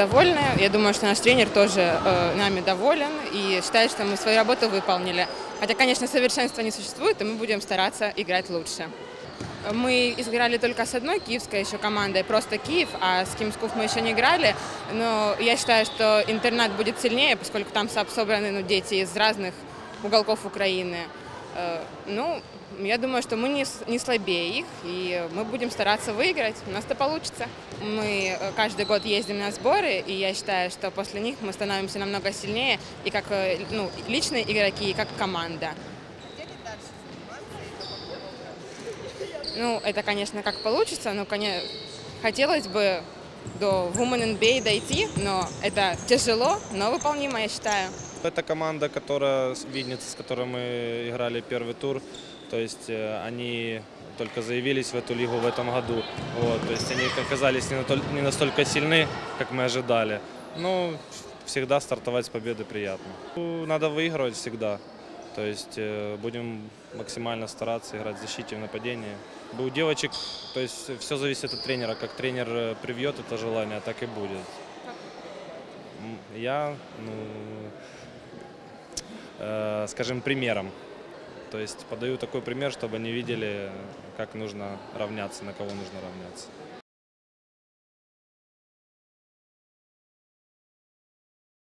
Довольны. Я думаю, что наш тренер тоже э, нами доволен и считает, что мы свою работу выполнили. Хотя, конечно, совершенства не существует, и мы будем стараться играть лучше. Мы играли только с одной киевской еще командой, просто Киев, а с Кимскуф мы еще не играли. Но я считаю, что интернат будет сильнее, поскольку там собраны ну, дети из разных уголков Украины. Э, ну, я думаю, что мы не, не слабее их, и мы будем стараться выиграть. У нас это получится. Мы э, каждый год ездим на сборы, и я считаю, что после них мы становимся намного сильнее, и как э, ну, личные игроки, и как команда. Ну, это, конечно, как получится, но, конечно, хотелось бы до Women NBA дойти, но это тяжело, но выполнимо, я считаю. Это команда, которая с Винницы, с которой мы играли первый тур. То есть э, они только заявились в эту лигу в этом году. Вот, то есть они оказались не настолько сильны, как мы ожидали. Но всегда стартовать с победы приятно. Ну, надо выигрывать всегда. То есть э, будем максимально стараться играть в защите и в нападении. У девочек, то есть все зависит от тренера. Как тренер э, привьет это желание, так и будет. Я, ну, скажем, примером. То есть подаю такой пример, чтобы они видели, как нужно равняться, на кого нужно равняться.